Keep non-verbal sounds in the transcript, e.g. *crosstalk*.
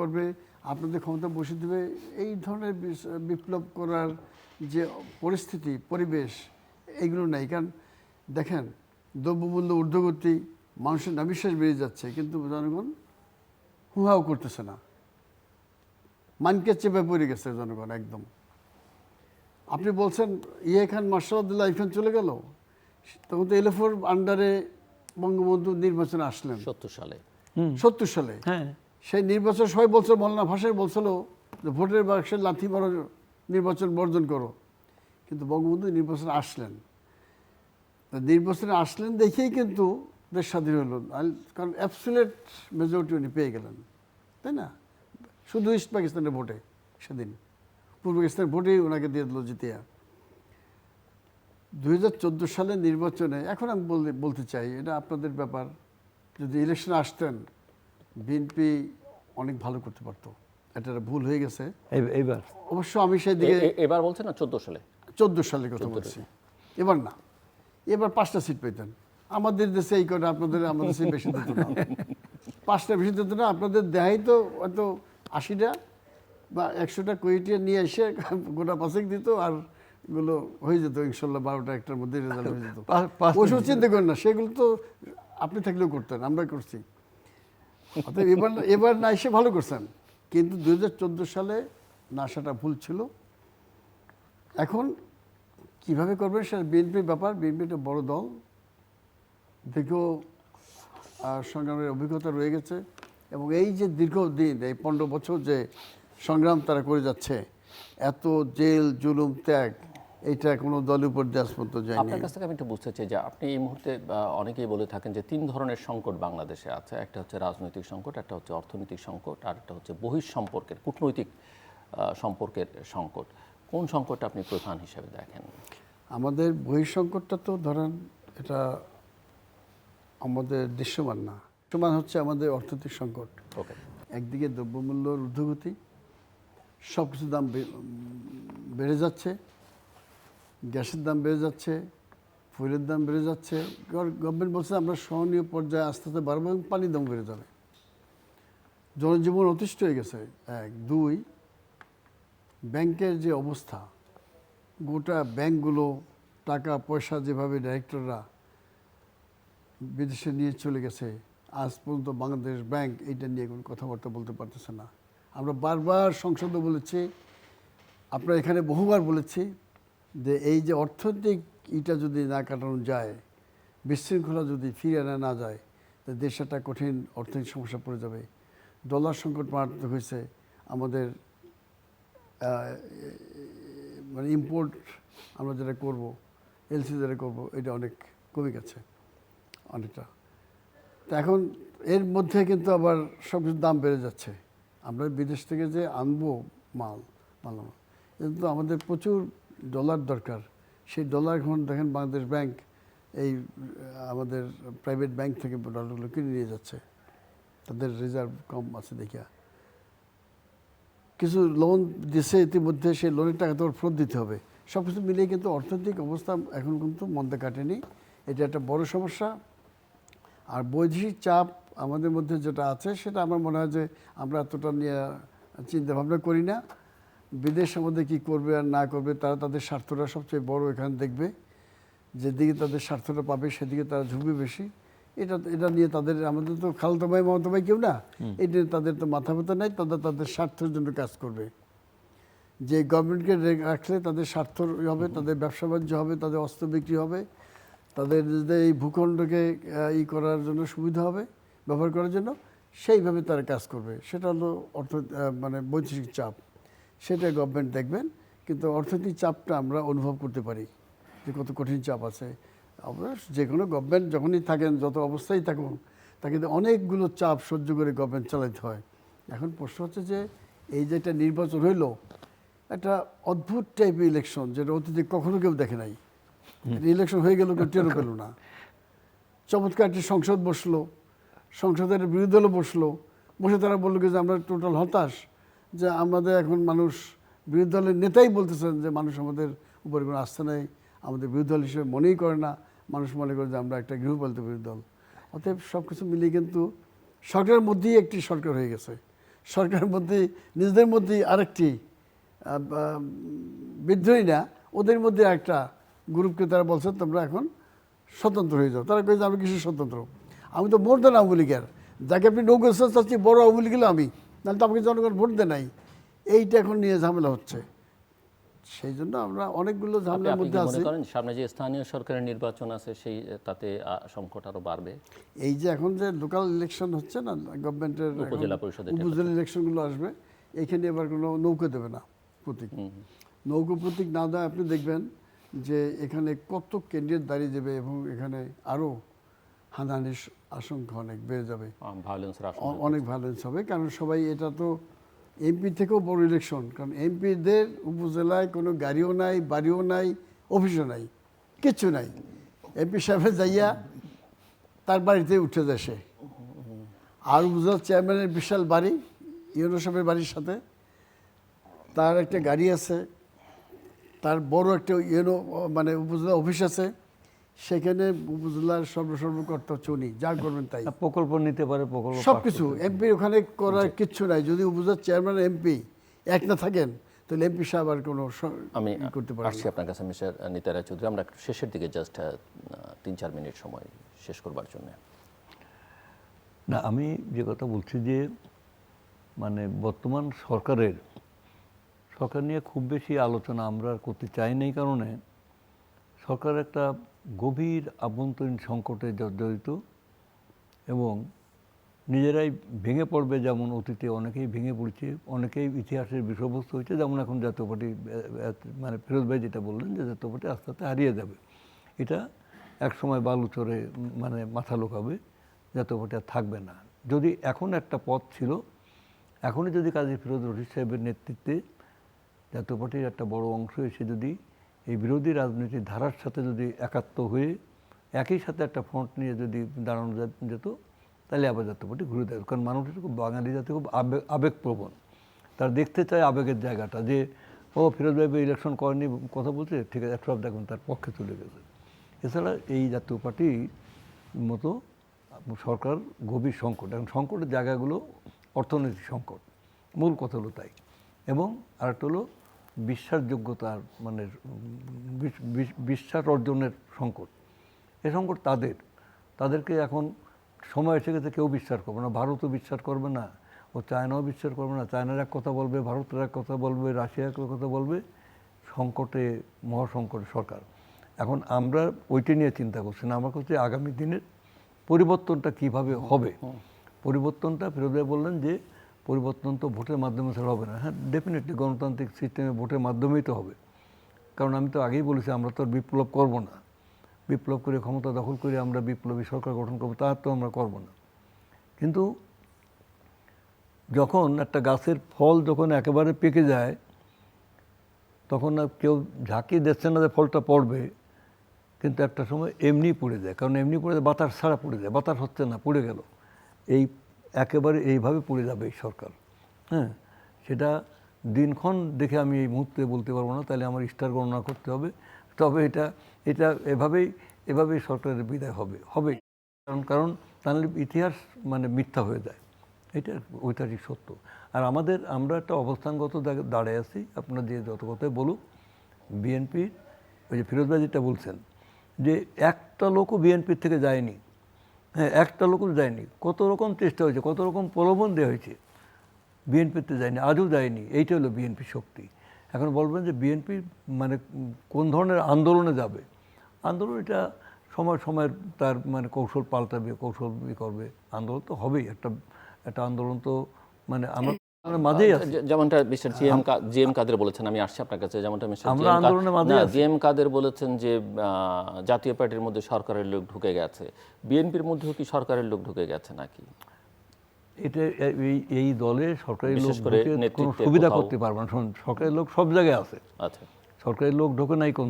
করবে আপনাদের ক্ষমতা বসে দেবে এই ধরনের বিপ্লব করার যে পরিস্থিতি পরিবেশ এগুলো নাই। কারণ দেখেন দ্রব্যমূল্য ঊর্ধ্বগতি মানুষের নাবিশ্বাস বেড়ে যাচ্ছে কিন্তু জনগণ হুহাও করতেছে না। মানকে চেপে পড়ে গেছে জনগণ একদম। আপনি বলছেন ইয়ে খান মার্শাল্লাহ ইরফান চলে গেল? তখন তো এলএফোর আন্ডারে বঙ্গবন্ধু নির্বাচনে আসলেন। সত্তর সালে। সত্তর সালে? হ্যাঁ। সেই নির্বাচন সবাই বলছিল মৌলানা ভাষায় বলছিল যে ভোটের বাক্সে লাথি মারো নির্বাচন বর্জন করো। কিন্তু বঙ্গবন্ধু নির্বাচনে আসলেন। নির্বাচনে আসলেন দেখেই কিন্তু দেশ স্বাধীন হলো। কারণ অ্যাবসুলেট মেজরিটি উনি পেয়ে গেলেন, তাই না? শুধু ইস্ট পাকিস্তানের ভোটে সেদিন। পূর্ব পাকিস্তানের ভোটেই ওনাকে দিয়ে দিল জিতিয়া। দুই হাজার চোদ্দ সালের নির্বাচনে, এখন আমি বলতে চাই, এটা আপনাদের ব্যাপার। যদি ইলেকশনে আসতেন বিএনপি অনেক ভালো করতে পারতো। এটা একটা ভুল হয়ে গেছে। এইবার? অবশ্য আমি সেই দিকে এবার বলছেন না চোদ্দ সালে? চোদ্দ সালের কথা বলছি। এবার না। এবার পাঁচটা সিট পেতেন আমাদের দেশে এই কটা আপনাদের আমাদের দেশে বেশি দিত না। *laughs* পাঁচটা বেশি দিত না আপনাদের দেহাই তো হয়তো আশিটা বা একশোটা কোয়েটিয়া নিয়ে এসে গোটা পাঁচেক দিত আর এগুলো হয়ে যেত ইনশাল্লাহ বারোটা একটার মধ্যে রেজাল্ট হয়ে যেত। ওইসব চিন্তা করেন না সেগুলো তো আপনি থাকলেও করতেন আমরা করছি। এবার এবার না এসে ভালো করছেন। কিন্তু দু হাজার চোদ্দ সালে না আসাটা ভুল ছিল। এখন কীভাবে করবেন সেটা বিএনপির ব্যাপার বিএনপি একটা বড় দল। দীর্ঘ সংগ্রামের অভিজ্ঞতা রয়ে গেছে। এবং এই যে দীর্ঘদিন, এই পনেরো বছর যে সংগ্রাম তারা করে যাচ্ছে, এত জেল, জুলুম, ত্যাগ এইটা কোনো দলের উপর দেশ পর্যন্ত যায়নি আপনার কাছ থেকে আমি একটু বুঝতে চাই যে আপনি এই মুহূর্তে অনেকেই বলে থাকেন যে তিন ধরনের সংকট বাংলাদেশে আছে। একটা হচ্ছে রাজনৈতিক সংকট একটা হচ্ছে অর্থনৈতিক সংকট আর একটা হচ্ছে বহির সম্পর্কের কূটনৈতিক সম্পর্কের সংকট। কোন সংকটটা আপনি প্রধান হিসেবে দেখেন? আমাদের বহিঃসংকটটা তো ধরেন এটা আমাদের দৃশ্যমান না। দৃশ্যমান হচ্ছে আমাদের অর্থনৈতিক সংকট। ওকে। একদিকে দ্রব্যমূল্যর ঊর্ধ্বগতি সব কিছুর দাম বেড়ে যাচ্ছে গ্যাসের দাম বেড়ে যাচ্ছে ফুলের দাম বেড়ে যাচ্ছে। গভর্নমেন্ট বলছে আমরা সহনীয় পর্যায়ে আস্তে আস্তে বাড়বো এবং পানির দাম বেড়ে যাবে। জনজীবন অতিষ্ঠ হয়ে গেছে। এক, দুই, ব্যাংকের যে অবস্থা, গোটা ব্যাংকগুলো টাকা, পয়সা যেভাবে ডাইরেক্টররা বিদেশে নিয়ে চলে গেছে, আজ পর্যন্ত বাংলাদেশ ব্যাংক এইটা নিয়ে কোনো কথাবার্তা বলতে পারতেছে না। আমরা বারবার সংসদে বলেছি, আপনারা এখানে বহুবার বলেছি যে এই যে অর্থনৈতিক ইটা যদি না কাটানো যায়, বিশৃঙ্খলা যদি ফিরে আনা না যায়, তো দেশ একটা কঠিন অর্থনৈতিক সমস্যা পড়ে যাবে। ডলার সংকট মারাত্মক হয়েছে, আমাদের মানে ইম্পোর্ট আমরা যেটা করব এলসি যেটা করব, এটা অনেক কমে গেছে, অনেকটা। তো এখন এর মধ্যে কিন্তু আবার সব কিছুর দাম বেড়ে যাচ্ছে। আমরা বিদেশ থেকে যে আনব মাল মাল কিন্তু আমাদের প্রচুর ডলার দরকার। সেই ডলার এখন দেখেন বাংলাদেশ ব্যাংক এই, আমাদের প্রাইভেট ব্যাংক থেকে ডলারগুলো কিনে নিয়ে যাচ্ছে। তাদের রিজার্ভ কম আছে দেখিয়া। কিছু লোন দিছে ইতিমধ্যে, সেই লোনের টাকা তো ওর ফেরত দিতে হবে। সব কিছু মিলিয়ে কিন্তু অর্থনৈতিক অবস্থা এখন কিন্তু মন্দে কাটেনি। এটা একটা বড় সমস্যা। আর বৈদেশিক চাপ আমাদের মধ্যে যেটা আছে, সেটা আমার মনে হয় যে আমরা এতটা নিয়ে চিন্তা ভাবনা করি না। বিদেশ আমাদের কি করবে আর না করবে তারা তাদের স্বার্থটা সবচেয়ে বড় এখানে দেখবে। যেদিকে তাদের স্বার্থটা পাবে সেদিকে তারা ঝুঁকবে বেশি। এটা এটা নিয়ে তাদের আমাদের তো খালতো ভাই মমতা ভাই কেউ না। এটা নিয়ে তাদের তো মাথা ব্যথা নাই তাদের তাদের স্বার্থের জন্য কাজ করবে। যে গভর্নমেন্টকে রাখলে তাদের স্বার্থ হবে তাদের ব্যবসা বাণিজ্য হবে তাদের অস্ত্র বিক্রি হবে তাদের এই ভূখণ্ডকে ই করার জন্য সুবিধা হবে ব্যবহার করার জন্য সেইভাবে তারা কাজ করবে। সেটা হলো অর্থ মানে বৈদেশিক চাপ। সেটা গভর্নমেন্ট দেখবেন কিন্তু অর্থনৈতিক চাপটা আমরা অনুভব করতে পারি যে কত কঠিন চাপ আছে। আমরা যে কোনো গভর্নমেন্ট যখনই থাকেন যত অবস্থায় থাকুন তাকে কিন্তু অনেকগুলো চাপ সহ্য করে গভর্নমেন্ট চালাতে হয়। এখন প্রশ্ন হচ্ছে যে এই যে একটা নির্বাচন হইল একটা অদ্ভুত টাইপের ইলেকশন যেটা অতীতে কখনো কেউ দেখে নাই। ইলেকশন হয়ে গেল কেউ টেরও পেল না। চমৎকার একটি সংসদ বসল সংসদের বিরোধী দলও বসল বসে তারা বলল কি যে আমরা টোটাল হতাশ। যে আমাদের এখন মানুষ বিরোধী দলের নেতাই বলতেছেন যে মানুষ আমাদের উপরে কোনো আস্থা নেই, আমাদের বিরোধী দল হিসেবে মনেই করে না। মানুষ মনে করে যে আমরা একটা গৃহপালিত বিরোধী দল। অতএব সব কিছু মিলিয়ে কিন্তু সরকারের মধ্যেই একটি সরকার হয়ে গেছে। সরকারের মধ্যে নিজেদের মধ্যে আরেকটি বিদ্রোহী না, ওদের মধ্যে একটা গ্রুপকে তারা বলছে, তোমরা এখন স্বতন্ত্র হয়ে যাও। তারা কয়েছে আমি কিছু স্বতন্ত্র। আমি তো মোর দেন আওয়ামী লীগের। যাকে আপনি নৌকা চাচ্ছি বড় আওয়ামী লীগ আমি। নাহলে তো আমাকে জনগণ ভোট দেয় নাই। এইটা এখন নিয়ে ঝামেলা হচ্ছে। সেই জন্য আমরা অনেকগুলো ঝামেলার মধ্যে আছি। করেন সামনে যে স্থানীয় সরকারের নির্বাচন আছে সেই তাতে সংকট আরও বাড়বে? এই যে এখন যে লোকাল ইলেকশন হচ্ছে না গভর্নমেন্টের উপজেলা পরিষদের উপজেলা ইলেকশনগুলো আসবে এখানে এবার কোনো নৌকা দেবে না প্রতীক। নৌকো প্রতীক না দেয় আপনি দেখবেন যে এখানে কত ক্যান্ডিডেট দাঁড়িয়ে যাবে এবং এখানে আরও হানাহানির আশঙ্কা অনেক বেড়ে যাবে। অনেক ভায়োলেন্স হবে কারণ সবাই এটা তো এমপি থেকেও বড় ইলেকশন কারণ এমপিদের উপজেলায় কোনো গাড়িও নাই বাড়িও নাই অফিসও নাই কিচ্ছু নাই। এমপি সাহেবের যাইয়া তার বাড়িতে উঠে যায় সে। আর উপজেলা চেয়ারম্যানের বিশাল বাড়ি ইউনো সাহেবের বাড়ির সাথে। তার একটা গাড়ি আছে তার বড় একটা ইউনো মানে উপজেলা অফিস আছে। সেখানে উপজেলার সর্বসর্বকর্তা হচ্ছে উনি যা করবেন তাই প্রকল্প নিতে পারে প্রকল্প সব কিছু এমপি ওখানে করার কিচ্ছু নাই। যদি উপজেলার চেয়ারম্যান এমপি এক না থাকেন তাহলে এমপি সাহেব আর কোনো আমি করতে পারেন আসছি আপনার কাছে মিস্টার নিতা রায় চৌধুরী। আমরা একটু শেষের দিকে জাস্ট তিন চার মিনিট সময় শেষ করবার জন্য। না আমি যে কথা বলছি যে মানে বর্তমান সরকারের সরকার নিয়ে খুব বেশি আলোচনা আমরা করতে চাই না এই কারণে সরকার একটা গভীর আভ্যন্তরীণ সংকটে জর্জরিত এবং নিজেরাই ভেঙে পড়বে যেমন অতীতে অনেকেই ভেঙে পড়ছে অনেকেই ইতিহাসের বিষয়বস্তু হয়েছে যেমন এখন জাতীয় পার্টি মানে ফিরোজ ভাই যেটা বললেন যে জাতীয় পার্টি আস্তে আস্তে হারিয়ে যাবে। এটা এক সময় বালুচরে উম, মানে মাথা লোকাবে জাতীয় পার্টি আর থাকবে না। যদি এখন একটা পথ ছিল এখনই যদি কাজী ফিরোজ রশিদ সাহেবের নেতৃত্বে জাতীয় পার্টির একটা বড় অংশ এসে যদি এই বিরোধী রাজনীতির ধারার সাথে যদি একাত্ম হয়ে একই সাথে একটা ফ্রন্ট নিয়ে যদি দাঁড়ানো যেত, তাহলে আবার জাতীয় পার্টি ঘুরে দেবে কারণ মানুষের খুব বাঙালি জাতি খুব আবেগ আবেগপ্রবণ। তারা দেখতে চায় আবেগের জায়গাটা যে, ও ফিরোজ ভাই ইলেকশন করেনি, কথা বলছে, ঠিক আছে সব দেখুন তার পক্ষে চলে গেছে। এছাড়া এই জাতীয় পার্টির মতো সরকার গভীর সংকট। এখন সংকটের জায়গাগুলো অর্থনৈতিক সংকট। মূল কথা হলো তাই। এবং আরেকটা হলো বিশ্বাসযোগ্যতার মানে বিশ- বিশ- বিশ্বাস অর্জনের সংকট। এ সংকট তাদের। তাদেরকে এখন সময় এসে গেছে কেউ বিশ্বাস করবে না। ভারতও বিশ্বাস করবে না ও চায়নাও বিশ্বাস করবে না। চায়নার এক কথা বলবে ভারতের এক কথা বলবে রাশিয়া এক কথা বলবে। সংকটে মহাসংকটে সরকার। এখন আমরা ওইটা নিয়ে চিন্তা করছি না। আমরা করছি আগামী দিনের পরিবর্তনটা কীভাবে হবে? পরিবর্তনটা ফিরোজ ভাই বললেন যে পরিবর্তন তো ভোটের মাধ্যমে ছাড়া হবে না। হ্যাঁ ডেফিনেটলি গণতান্ত্রিক সিস্টেমে ভোটের মাধ্যমেই তো হবে। কারণ আমি তো আগেই বলেছি, আমরা তো আর বিপ্লব করব না। বিপ্লব করে ক্ষমতা দখল করে আমরা বিপ্লবী সরকার গঠন করব, তা তো আমরা করব না। কিন্তু যখন একটা গাছের ফল যখন একেবারে পেকে যায়, তখন আর কেউ ঝাঁকি দিচ্ছে না যে ফলটা পড়বে। কিন্তু একটা সময় এমনি পড়ে যায়। কারণ এমনি পড়ে যায়, বাতাস ছাড়া পড়ে যায়। বাতাস হচ্ছে না, পড়ে গেল। এই একেবারে এইভাবে পড়ে যাবে এই সরকার। হ্যাঁ সেটা দিনক্ষণ দেখে আমি এই মুহূর্তে বলতে পারব না, তাহলে আমার স্টার গণনা করতে হবে। তবে এটা এটা এভাবেই এভাবেই সরকারের বিদায় হবে হবে। কারণ কারণ তাহলে ইতিহাস মানে মিথ্যা হয়ে যায়। এটা ঐতিহাসিক সত্য। আর আমাদের, আমরা একটা অবস্থানগত দাঁড়ায় আছি। আপনার যে যত কথাই বলুক বিএনপির ওই যে ফিরোজ ভাই যেটা বলছেন, যে একটা লোকও বিএনপির থেকে যায়নি। হ্যাঁ একটা লোকও যায়নি কত রকম চেষ্টা হয়েছে, কত রকম প্রলোভন দেওয়া হয়েছে। বিএনপিতে যায়নি আজও যায়নি এইটা হলো বিএনপি শক্তি। এখন বলবেন যে বিএনপি মানে কোন ধরনের আন্দোলনে যাবে? আন্দোলন এটা সময় সময়ের তার মানে কৌশল পাল্টাবে, কৌশল করবে। আন্দোলন তো হবেই, একটা একটা আন্দোলন তো মানে আমরা যেমনটা মিস্টার কাদের বলেছেন আমি আসছি আপনার কাছে। যেমনটা মিস্টার কাদের বলেছেন যে জাতীয় পার্টির মধ্যে সরকারের লোক ঢুকে গেছে। বিএনপির মধ্যেও কি সরকারের লোক ঢুকে গেছে নাকি? এটা এই এই দলে সরকারি লোক করে সুবিধা করতে পারবে না। সরকারি লোক সব জায়গায় আছে। আচ্ছা। সরকারি লোক ঢোকে নাই কোন